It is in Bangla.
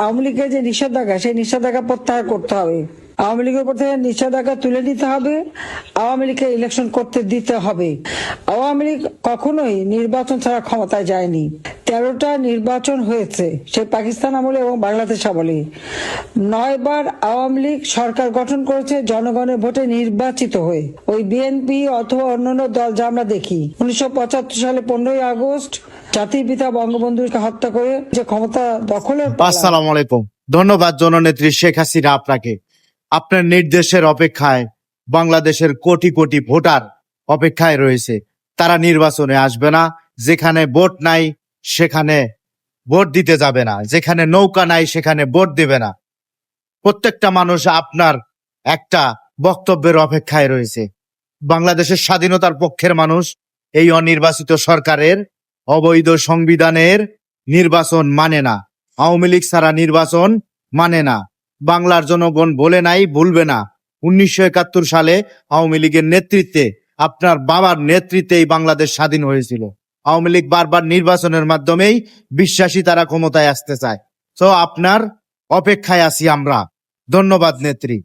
আওয়ামী লীগের যে নিষেধাজ্ঞা, সেই নিষেধাজ্ঞা প্রত্যাহার করতে হবে। আওয়ামী লীগের উপর থেকে নিষেধাজ্ঞা তুলে নিতে হবে, আওয়ামী লীগকে ইলেকশন করতে দিতে হবে। আওয়ামী লীগ কখনোই নির্বাচন ছাড়া ক্ষমতায় যায়নি। তেরোটা নির্বাচন হয়েছে সে পাকিস্তান আমলে এবং বাংলাদেশ আমলে। নয়বার আওয়ামী লীগ সরকার গঠন করেছে জনগণের ভোটে নির্বাচিত হয়ে। ওই বিএনপি অথবা অন্যান্য দল যা আমরা দেখি উনিশশো পঁচাত্তর সালে পনেরোই আগস্ট জাতির পিতা বঙ্গবন্ধুকে হত্যা করে যে ক্ষমতা দখলের পালা, আসসালামু আলাইকুম। ধন্যবাদ জননেত্রী শেখ হাসিনা আপনাকে। আপনার নির্দেশের অপেক্ষায় বাংলাদেশের কোটি কোটি ভোটার অপেক্ষায় রয়েছে। তারা নির্বাচনে আসবে না যেখানে ভোট নাই সেখানে ভোট দিতে যাবে না। যেখানে নৌকা নাই, সেখানে ভোট দেবে না। প্রত্যেকটা মানুষ আপনার একটা বক্তব্যের অপেক্ষায় রয়েছে। বাংলাদেশের স্বাধীনতার পক্ষের মানুষ এই অনির্বাচিত সরকারের অবৈধ সংবিধানের নির্বাচন মানে না। আওয়ামী লীগ ছাড়া নির্বাচন মানে না। বাংলার জনগণ বলে নাই, ভুলবে না। উনিশশো একাত্তর সালে আওয়ামী লীগের নেতৃত্বে, আপনার বাবার নেতৃত্বে এই বাংলাদেশ স্বাধীন হয়েছিল। আওয়ামী লীগ বারবার নির্বাচনের মাধ্যমেই বিশ্বাসী তারা ক্ষমতায় আসতে চায়। তো আপনার অপেক্ষায় আছি আমরা। ধন্যবাদ, নেত্রী।